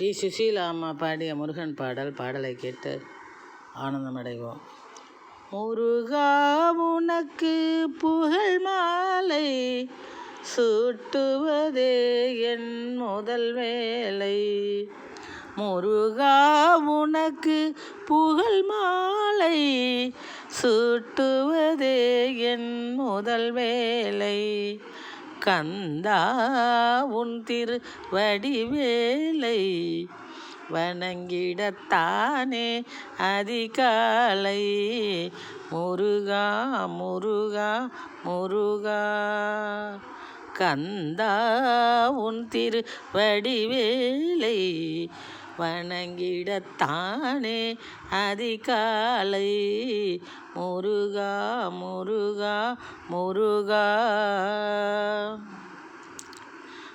D Susheela அம்மா பாடிய முருகன் பாடல் பாடலை கேட்டு ஆனந்தமடைவோம். முருகா உனக்கு புகழ் மாலை சூட்டுவதே என் முதல் வேலை. முருகா உனக்கு புகழ் மாலை சூட்டுவதே என் முதல் வேலை. கந்தா உன் திரு வடிவேலை வணங்கிடத்தானே அதிகாலை. முருகா முருகா முருகா. கந்தா உன் திரு வடிவேலை வணங்கிடத்தானே? அதிகாலை. முருகா முருகா முருகா.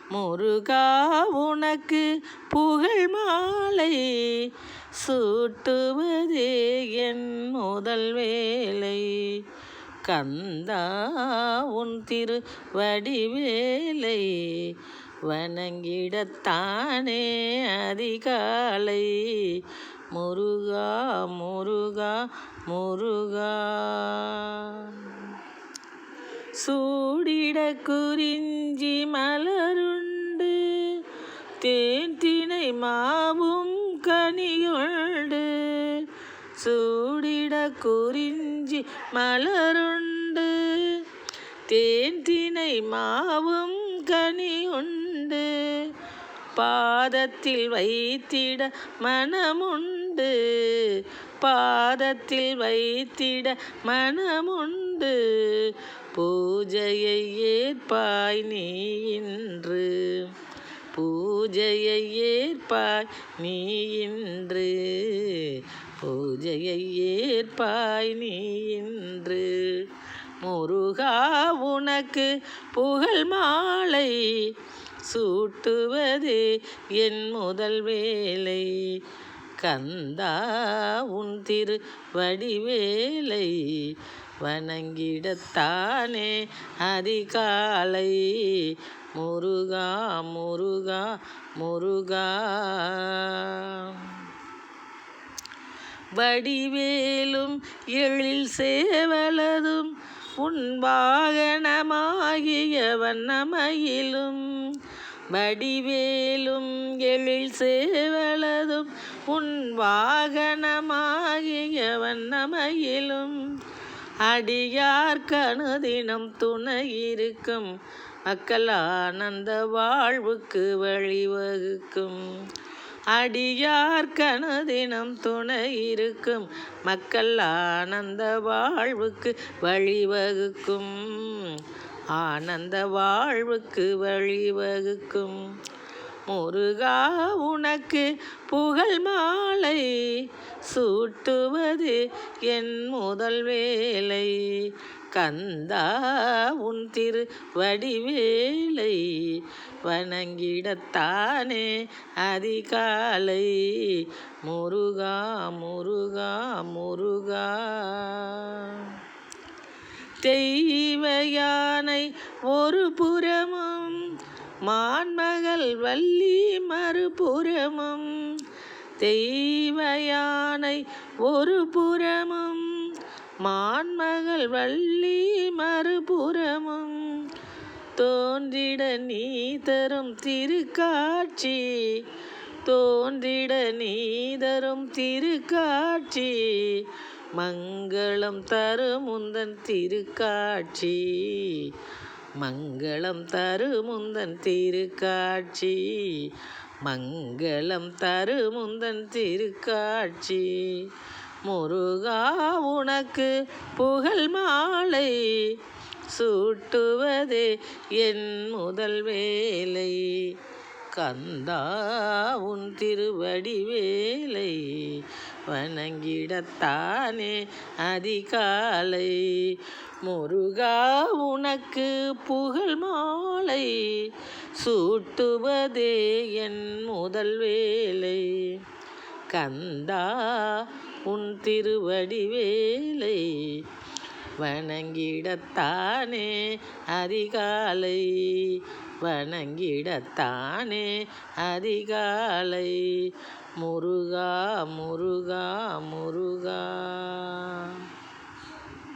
முருகா உனக்கு புகழ் மாலை. சூட்டுவதே என் முதல் வேலை. கந்தா உன் திரு வடிவேலை வணங்கிடத்தானே அதிகாலை. முருகா முருகா முருகா. சூடிட குறிஞ்சி மலருண்டு தேன் தினை மாவும் கனியுண்டு சூடிட குறிஞ்சி மலருண்டு தேன் தினை மாவும் கனியுண்டு பாதத்தில் வைத்திட மனமுண்டு. பாதத்தில் வைத்திட மனமுண்டு. பூஜையை ஏற்பாய் நீ இன்று. பூஜையை ஏற்பாய் நீ இன்று. பூஜையை ஏற்பாய் நீ இன்று. முருகா உனக்கு புகழ் மாலை. சூட்டுவது என் முதல் வேலை. கந்தா உன் திரு வடிவேலை வணங்கிடத்தானே அதிகாலை. முருகா முருகா முருகா. வடிவேலும் எழில் சேவலதும் உன் வாகனமாகிய வண்ணமயிலும் வடிவேலும் எழில் சேவலதும் உன் வாகனமாகியவன் நமையிலும் அடியார் கணுதினம் துணை இருக்கும் மக்கள் ஆனந்த வாழ்வுக்கு வழிவகுக்கும். அடியார் கணுதினம் துணை இருக்கும் மக்கள் ஆனந்த வாழ்வுக்கு வழிவகுக்கும். ஆனந்த வாழ்வுக்கு வழிவகுக்கும். முருகா உனக்கு புகழ் மாலை சூட்டுவது என் முதல் வேலை. கந்தா உன் திரு வடிவேலை வணங்கிடத்தானே அதிகாலை. முருகா முருகா முருகா. தெய் யானை ஒரு புறமும் மான்மகள் வள்ளி மறுபுறமும். தெய்வ யானை ஒரு புறமும் மான்மகள் வள்ளி மறுபுறமும். தோன்றிட நீ தரும் திருக்காட்சி தோன்றிட நீ தரும் திருக்காட்சி மங்களம் தருமுந்தன் திருக்காட்சி. மங்களம் தருமுந்தன் திருக்காட்சி. மங்களம் தருமுந்தன் திருக்காட்சி. முருகா உனக்கு புகழ் மாலை. சூட்டுவதே என் முதல் வேலை. கந்தா உன் திருவடி வேலை வணங்கிடத்தானே அதிகாலை. முருகா உனக்கு புகழ் மாலை. சூட்டுவதே என் முதல் வேலை. கந்தா உன் திருவடி வேலை வணங்கிடத்தானே அதிகாலை. வணங்கிடத்தானே அதிகாலை. முருகா முருகா முருகா.